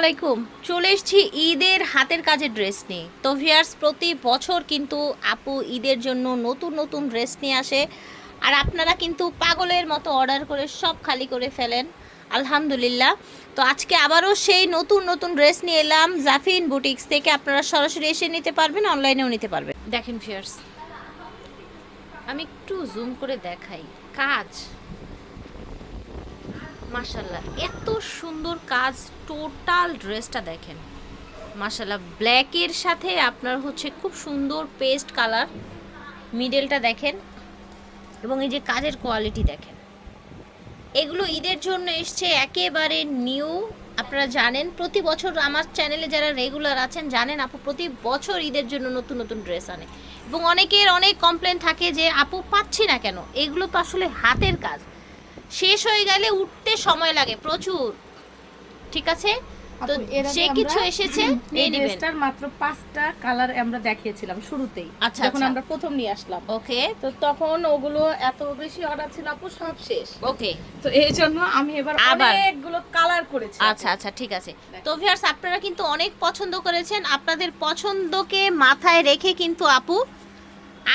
আলাইকুম। চলে এসছি ঈদের হাতের কাজের ড্রেস নিয়ে। তো ভিয়ার্স প্রতি বছর কিন্তু আপু ঈদের জন্য নতুন নতুন ড্রেস নিয়ে আসে। আর আপনারা কিন্তু পাগলের মতো অর্ডার করে সব খালি করে ফেলেন। আলহামদুলিল্লাহ। তো আজকে আবারও সেই নতুন নতুন ড্রেস নিয়ে এলাম। জাফিন বুটিক্স থেকে আপনারা সরাসরি এসে নিতে পারবেন অনলাইনেও নিতে পারবেন। দেখেন ভিয়ার্স আমি একটু জুম করে দেখাই। কাজ। মাশাল্লাহ এত সুন্দর কাজ, টোটাল ড্রেসটা দেখেন। মাশাল্লাহ ব্ল্যাকের সাথে আপনার হচ্ছে খুব সুন্দর পেস্ট কালার মিডলটা দেখেন এবং এই যে কাজের কোয়ালিটি দেখেন। এগুলো ঈদের জন্য এসছে একেবারে নিউ আপনারা জানেন, প্রতি বছর আমার চ্যানেলে যারা রেগুলার আছেন, জানেন আপু, প্রতি বছর ঈদের জন্য নতুন নতুন ড্রেস আনে। এবং অনেকের অনেক কমপ্লেন থাকে যে, আপু, পাচ্ছি না কেন? এগুলো তো আসলে হাতের কাজ। শেষ হয়ে গেলে উঠতে সময় লাগে প্রচুর। ঠিক আছে? তো যে কিছু এসেছে এই ড্রেসটার মাত্র পাঁচটা কালার আমরা দেখিয়েছিলাম শুরুতেই। আচ্ছা, যখন আচ্ছা। আমরা প্রথম নিয়ে আসলাম। ওকে। তো তখন ওগুলো এত বেশি অর্ডার ছিল আপু সব শেষ। ওকে। তো এই জন্য আমি এবার আবার? অনেকগুলো কালার করেছি আচ্ছা আচ্ছা ঠিক আছে। তো ভিউয়ার্স আপনারা কিন্তু অনেক পছন্দ করেছেন। আপনাদের পছন্দকে মাথায় রেখে কিন্তু আপু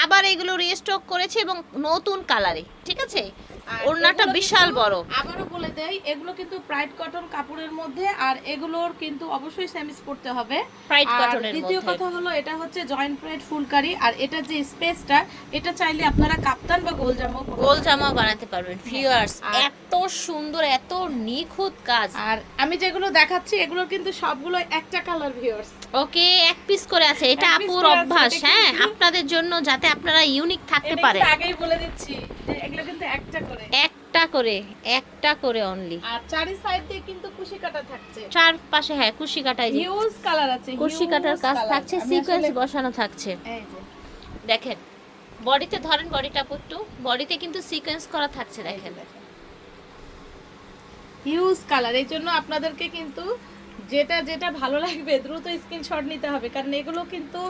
আবার এগুলো রিস্টক করেছে এবং নতুন কালারে ঠিক আছে? ওড়নাটা বিশাল বড়। আবারও বলে দেই এগুলো কিন্তু প্রাইড কটন কাপড়ের মধ্যে আর এগুলোর কিন্তু অবশ্যই সেমিস পড়তে হবে। আর cotton দ্বিতীয় কথা হলো এটা হচ্ছে জয়েন্ট প্রাইড ফুলকারি আর এটা যে স্পেসটা এটা চাইলে আপনারা কাপ্তান বা গোল জামা গোল জামা বানাতে পারবেন ভিউয়ার্স এত সুন্দর এত নিখুঁত কাজ। আর আমি যেগুলো দেখাচ্ছি এগুলো কিন্তু সবগুলো একটা কালার ভিউয়ার্স ওকে এক পিস করে আছে এটা আপুর অভ্যাস হ্যাঁ আপনাদের জন্য যাতে আপনারা ইউনিক থাকতে পারে আগেই বলে দিচ্ছি যে এগুলো কিন্তু একটা করে একটা করে একটা করে অনলি আর চারি সাইড দিয়ে কিন্তু কুশি কাটা থাকছে। চার পাশে হ্যাঁ কুশি কাটাই হিউজ কালার আছে কুশি কাটার কাজ থাকছে সিকোয়েন্স বসানো থাকছে। দেখেন বডিতে ধরেন বডিটা একটু বডিতে কিন্তু সিকোয়েন্স করা থাকছে দেখেন। হিউজ কালার এই জন্য আপনাদেরকে কিন্তু যেটা যেটা ভালো লাগবে দ্রুত স্ক্রিনশট নিতে হবে কারণ এগুলো কিন্তু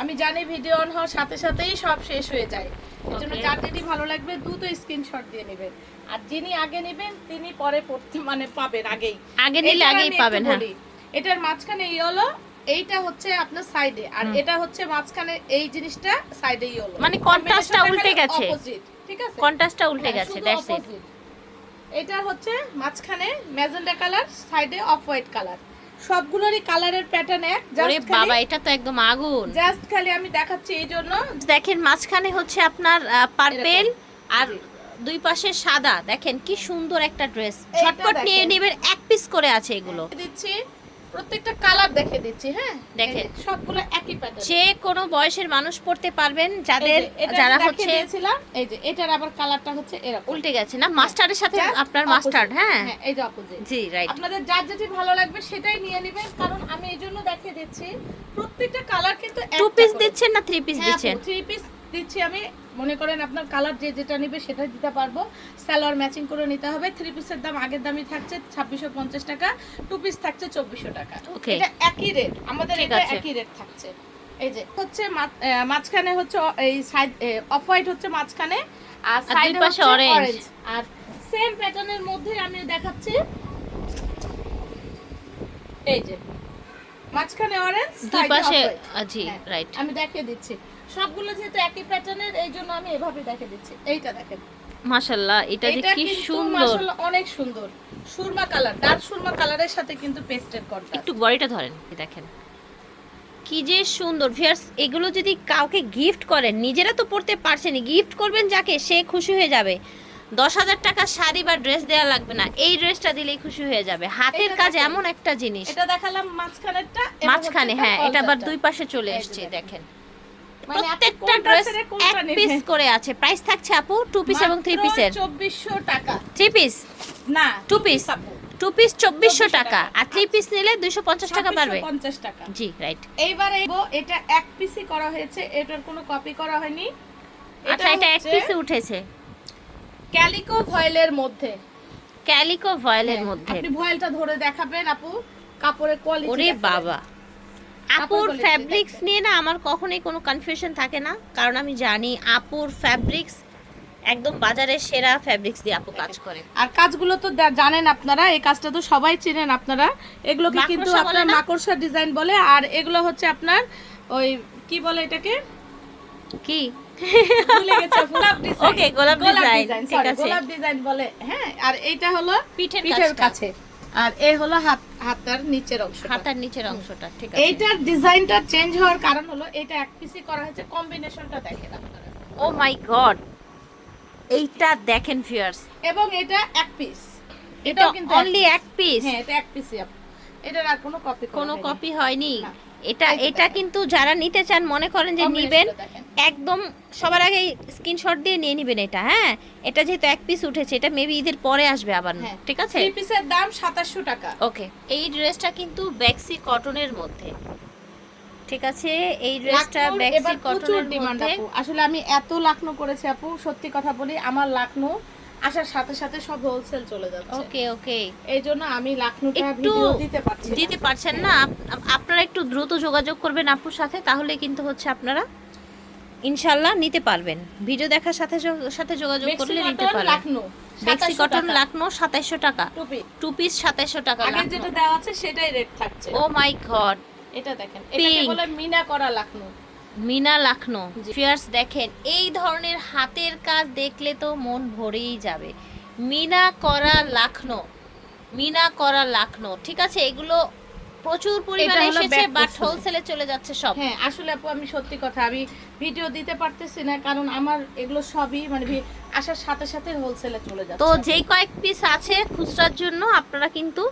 আমি জানি ভিডিও অন হওয়ার সাথে সাথেই সব শেষ হয়ে যায়। এই জন্য যেটি ভালো লাগবে দ্রুত স্ক্রিনশট দিয়ে নেবেন। আর যিনি আগে নেবেন তিনি পরে পড়তে মানে পাবেন আগেই। আগে নিলে আগেই পাবেন হ্যাঁ। এটার মাঝখানে ইয়েলো এইটা হচ্ছে আপনার সাইডে আর এটা হচ্ছে মাঝখানে এই জিনিসটা সাইডে ইয়েলো মানে contrast টা উল্টে গেছে। ঠিক আছে? কন্ট্রাস্টটা উল্টে হ্যাঁ, গেছে দ্যাটস ইট। এটা হচ্ছে মাঝখানে ম্যাজেন্ডা কালার সাইডে অফ হোয়াইট কালার। সবগুলোরই কালারের প্যাটার্ন এক। জাস্ট বাবা এটা তো একদম আগুন। জাস্ট খালি আমি দেখাচ্ছি এই জন্য। দেখেন মাঝখানে হচ্ছে আপনার পার্পেল আর দুই পাশে সাদা। দেখেন কি সুন্দর একটা ড্রেস ঝটপট নিয়ে নেবেন এক পিস করে আছে এগুলো। দিচ্ছি। প্রত্যেকটা কালার দেখে দিচ্ছি হ্যাঁ? দেখেন। সবগুলো একই প্যাটার্ন যে কোনো বয়সের মানুষ পড়তে পারবেন যাদের যারা হচ্ছে এই যে এটার আবার কালারটা হচ্ছে এরকম। উল্টে গেছে না? মাস্টার্ডের সাথে আপনার। মাস্টার্ড হ্যাঁ। হ্যাঁ এই যে অপোজিট জি রাইট আপনাদের যার যেটি ভালো লাগবে সেটাই নিয়ে নেবেন কারণ আমি এই জন্য দেখিয়ে দিচ্ছি প্রত্যেকটা কালার কিন্তু টু পিস দিচ্ছেন না থ্রি পিস হ্যাঁ, দিচ্ছেন? থ্রি পিস দিচ্ছি আমি। মনে করেন আপনার কালার যে যেটা নেবে সেটা দিতে পারব। সালোয়ার ম্যাচিং করে নিতে হবে। থ্রি পিসের দাম আগের দামই থাকছে ছাব্বিশশো পঞ্চাশ টাকা টু পিস থাকছে চব্বিশশো টাকা। এটা একই রেট আমাদের এটা একই রেট থাকছে। এই যে হচ্ছে মাঝখানে হচ্ছে এই সাইড অফ হোয়াইট হচ্ছে মাঝখানে আর সাইডে পাশে অরেঞ্জ আর সেম প্যাটার্নের মধ্যে আমি দেখাচ্ছি। এই যে মাঝখানে অরেঞ্জ দুই পাশে জি হ্যাঁ, রাইট আমি দেখিয়ে দিচ্ছি। সবগুলো যেহেতু একই প্যাটার্নের এই জন্য আমি এভাবে দেখিয়ে দিচ্ছি। এইটা দেখেন। মাশাআল্লাহ এটা যে কি সুন্দর। অনেক সুন্দর। সুরমা কালার ডার্ক সুরমা কালারের সাথে কিন্তু পেস্টের কন্ট্রাস্ট একটু বডিটা ধরেন দেখেন। কি যে সুন্দর। ভিয়ার্স এগুলো যদি কাউকে গিফট করেন নিজেরা তো পড়তে পারছেনই গিফট করবেন যাকে সে খুশি হয়ে যাবে। দশ হাজার টাকা শাড়ি বা ড্রেস দেওয়া লাগবে না। এই ড্রেসটা দিলেই খুশি হয়ে যাবে। হাতের কাজ এমন একটা জিনিস। এটা দেখালাম মাঝখানেরটা মাঝখানে হ্যাঁ এটা আবার দুই পাশে চলে এসছে দেখেন। মানে প্রত্যেকটা ড্রেস এক পিস করে আছে। প্রাইস থাকছে আপু টু পিস এবং থ্রি পিসের 2400 টাকা। থ্রি পিস না piece। আপু। টু পিস চব্বিশশো টাকা। আর থ্রি পিস নিলে দুইশো পঞ্চাশ টাকা পারবে 2650 টাকা। জি রাইট এইবারে এটা এক পিসই করা হয়েছে। এটার কোনো কপি করা হয়নি। আচ্ছা এটা এক পিসে উঠেছে। ক্যালিকো ভয়েলের মধ্যে। ক্যালিকো ভয়েলের হ্যাঁ, মধ্যে। আপনি ভয়েলটা ধরে দেখাবেন আপু। কাপড়ের কোয়ালিটি ওরে বাবা। আপুর ফ্যাব্রিক্স নিয়ে না আমার কখনোই কোনো কনফিউশন থাকে না। কারণ আমি জানি আপুর ফ্যাব্রিক্স একদম বাজারের সেরা ফ্যাব্রিক্স দিয়ে আপু কাজ করে। আর কাজগুলো তো জানেন আপনারা এই কাজটা তো সবাই চেনেন আপনারা। এগুলোকে কিন্তু আপনার? মাকড়সা ডিজাইন বলে আর এগুলো হচ্ছে আপনার ওই কি বলে এটাকে? কি? ভুলে গেছি গোলাপ ডিজাইন ঠিক আছে। গোলাপ ডিজাইন বলে হ্যাঁ আর এইটা হলো পিঠের কাছে। আর এই হলো হাত হাতার নিচের অংশ হাতার নিচের অংশটা ঠিক আছে। এইটার ডিজাইনটা চেঞ্জ হওয়ার কারণ হলো এটা এক পিসি করা হয়েছে কম্বিনেশনটা দেখেন আপনারা। ও মাই গড এইটা দেখেন ভিউয়ার্স এবং এটা এক পিস এটা কিন্তু অনলি এক পিস হ্যাঁ এটা এক পিসই এটার আর কোনো কপি কোনো কপি হয়নি। এটা এটা কিন্তু যারা নিতে চান মনে করেন যে নিবেন একদম সবার আগে স্ক্রিনশট দিয়ে নিয়ে নিবেন এটা হ্যাঁ? এটা যেহেতু এক পিস উঠেছে এটা মেবি ঈদের পরে আসবে আবার হ্যাঁ। ঠিক আছে? থ্রি পিসের দাম সাতাশশো টাকা। ওকে এই ড্রেসটা কিন্তু ব্যাক্সি কটনের মধ্যে। ঠিক আছে এই ড্রেসটা ব্যাক্সি কটনের মধ্যে। আসলে আমি এত লাখনো করেছি আপু সত্যি কথা বলি আমার লাখনো আসার সাথে সাথে সব হোলসেল চলে যাচ্ছে। ওকে ওকে এই জন্য আমি লাখনোটা ভিডিও দিতে পারছি দিতে পারছেন না? আপ- আপ- আপনারা একটু দ্রুত যোগাযোগ করবেন আপুর সাথে তাহলে কিন্তু হচ্ছে আপনারা ইনশাল্লাহ নিতে পারবেন। ভিডিও দেখার সাথে সাথে যোগাযোগ করলে নিতে পারবেন। লাখনো বেক্সি কটন। লাখনো সাতাইশশো টাকা। টুপি টু পিস সাতাইশশো টাকা আগে যেটা দেওয়া আছে সেটাই রেট থাকছে। ও মাই গড এটা দেখেন এটাকে. বলে মিনা করা লাখনো। মিনা লাখনো ফিয়ার্স দেখেন এই ধরনের হাতের কাজ দেখলে তো মন ভরেই যাবে। মিনা করা লাখনো মিনা করা লাখনো ঠিক আছে? এগুলো প্রচুর পরিমাণে এসেছে বাট হোলসেলে চলে যাচ্ছে সব। হ্যাঁ আসলে আপু আমি সত্যি কথা আমি ভিডিও দিতে পারতেছি না কারণ আমার এগুলো সবই মানে আসার সাথে সাথে হোলসেলে চলে যাচ্ছে। তো যেই কয়েক পিস আছে খুচরার জন্য আপনারা কিন্তু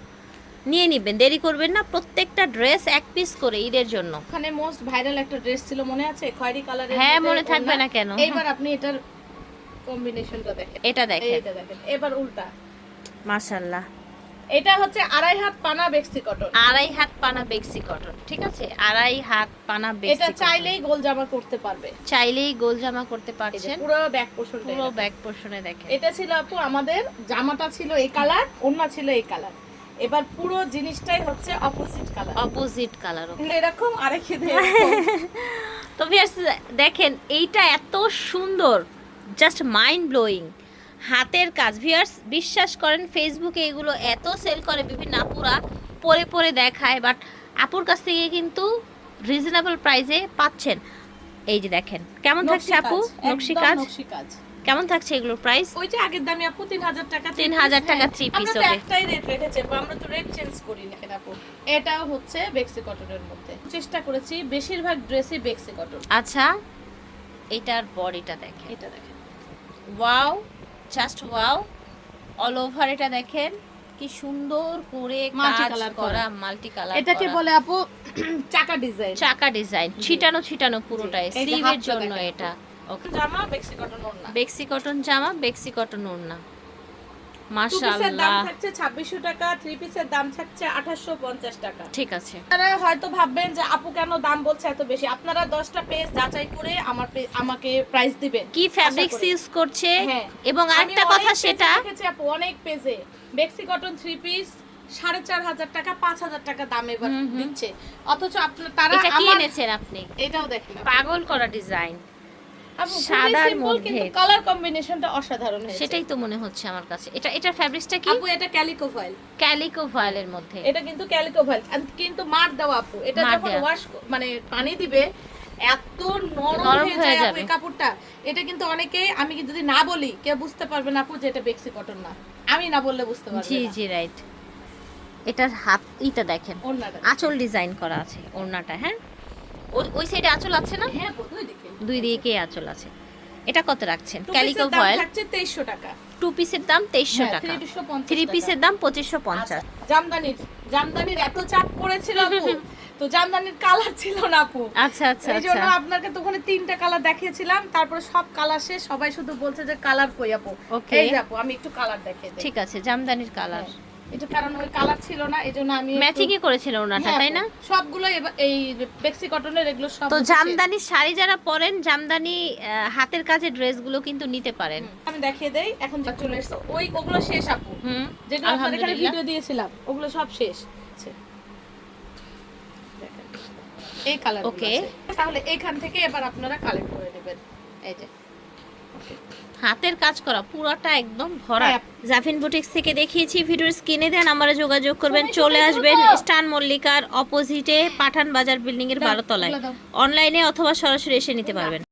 নিয়ে নেবেন দেরি করবেন না প্রত্যেকটা ড্রেস এক পিস করে ঈদের জন্য। ওখানে মোস্ট ভাইরাল একটা ড্রেস ছিল মনে আছে? খয়েরি কালারের হ্যাঁ, মনে থাকবে না কেন? এইবার আপনি এটার কম্বিনেশনটা দেখেন। এটা দেখেন। এইটা দেখেন। এবার উল্টা। মাশাল্লাহ এটা হচ্ছে আড়াই হাত পানা বেক্সি কটন আড়াই হাত পানা বেক্সি কটন ঠিক আছে? আড়াই হাত পানা বেক্সি এটা চাইলেই গোল জামা করতে পারবে। চাইলেই গোল জামা করতে পারছেন। পুরো ব্যাক পোর্শন পুরো ব্যাক পোর্শনে দেখেন। এটা ছিল আপু আমাদের জামাটা ছিল এই কালার ওন্না ছিল এই কালার এবার পুরো জিনিসটাই হচ্ছে অপোজিট কালার অপোজিট কালার এরকম আরেক তো ভিউয়ার্স দেখেন এইটা এত সুন্দর জাস্ট মাইন্ড ব্লোয়িং হাতের কাজ। ভিউয়ার্স বিশ্বাস করেন ফেসবুকে এগুলো এত সেল করে বিভিন্ন আপুরা পরে পরে দেখায় বাট আপুর কাছ থেকে কিন্তু রিজনেবল প্রাইসে পাচ্ছেন। এই যে দেখেন কেমন থাকছে আপু? নকশি কাজ? নকশি কাজ। কেমন থাকছে এগুলোর প্রাইস ওই যে আগের দামে আপু তিন হাজার টাকা 3000 টাকা three piece, আমরা একটাই রেট রেখেছি আপু, আমরা তো রেট চেঞ্জ করি না আপু। এটাও হচ্ছে বেক্সি কটনের মধ্যে। চেষ্টা করেছি বেশিরভাগ ড্রেসই বেক্সি কটন। আচ্ছা এটার বডিটা দেখেন। এটা দেখেন। Wow just wow all over এটা দেখেন কি সুন্দর করে কাজ করা। মাল্টি কালার এটাকে বলে আপু চাকা ডিজাইন চাকা ডিজাইন ছিটানো ছিটানো পুরোটাই স্লিভের জন্য এটা। ওকে। জামা বেক্সি কটন ওড়না? বেক্সি কটন জামা বেক্সি কটন ওড়না। টু দাম থাকছে ছাব্বিশশো টাকা থ্রি পিসের দাম থাকছে আঠাশশো পঞ্চাশ টাকা। ঠিক আছে। আপনারা হয়তো ভাববেন যে আপু কেন দাম বলছে এত বেশি? আপনারা দশটা পেজ যাচাই করে আমার আমাকে প্রাইস দিবেন। কি ফ্যাব্রিক্স ইউজ করছে? হ্যাঁ। এবং আরেকটা কথা সেটা দেখেছি আপু অনেক পেজে বেক্সি কটন থ্রি পিস সাড়ে চার হাজার টাকা পাঁচ হাজার টাকা দাম এবার। দিচ্ছে। অথচ আপনার তারা এটা কি এনেছেন আপনি? এটাও দেখেন। পাগল করা ডিজাইন সাদার মধ্যে। কিন্তু কালার কম্বিনেশনটা অসাধারণ হয়েছে। সেটাই তো মনে হচ্ছে আমার কাছে। এটা এটার ফ্যাব্রিক্সটা কি? আপু এটা ক্যালিকো ফয়েল ক্যালিকো ভয়েলের মধ্যে। এটা কিন্তু ক্যালিকো ভয়েল কিন্তু মার দেওয়া আপু এটা যখন ওয়াশ মানে পানি দিবে এত নরম হয়ে যায়। এই কাপড়টা। এটা কিন্তু অনেকে আমি কি যদি না বলি কেউ বুঝতে পারবে না আপু যে এটা বেক্সি কটন না। আমি না বললে বুঝতে পারবে জি জি রাইট এটার হাত ইটা দেখেন। আঁচল ডিজাইন করা আছে ওড়নাটা হ্যাঁ? ওই- ওই সাইডে আঁচল আছে না? হ্যাঁ দুই দিকে দুই দিকে আঁচল আছে? এটা কত রাখছেন? ক্যালিকো ভয়েল থাকছে 2300 টাকা। টু পিসের দাম তেইশশো হ্যাঁ, টাকা। 350 থ্রি পিসের দাম পঁচিশশো পঞ্চাশ। আচ্ছা, জামদানির জামদানির এত চাপ পড়েছিল আপু। তো জামদানির কালার ছিল না আপু। আচ্ছা আচ্ছা এই জন্য আচ্ছা। আপনাকে তো ওখানে তিনটা কালার দেখিয়েছিলাম। তারপরে সব কালার শেষ। সবাই শুধু বলছে যে কালার কই আপু. এই আপু আমি একটু কালার দেখিয়ে দিই। ঠিক আছে জামদানির কালার এটা কারণ ওই কালার ছিল না এই জন্য আমি একটু- ম্যাচিং এ করেছিল ওনাটা হ্যাঁ তাই না? সবগুলো এই বেক্সি কটনের এগুলো সব তো জামদানি শাড়ি যারা পরেন জামদানি হাতের কাজের ড্রেসগুলো কিন্তু নিতে পারেন। আমি দেখিয়ে দেই এখন যা চলে এসছে। ওই ওগুলো শেষ আপু। হুম যেগুলো আপনাদের এখানে ভিডিও দিয়েছিলাম ওগুলো সব শেষ। এই কালার Okay. তাহলে এখান থেকে এবার আপনারা কালেক্ট করে নেবেন। এই যে। হাতের কাজ করা পুরোটা একদম ভরা। হ্যাঁ। জাফিন বুটিক্স থেকে দেখিয়েছি ভিডিওর স্ক্রিনে দেন আমরা যোগাযোগ করবেন। চলে আসবেন স্টান মল্লিকার অপোজিটে পাঠান বাজার বিল্ডিং এর বারোতলায় অনলাইনে অথবা সরাসরি এসে নিতে পারবেন।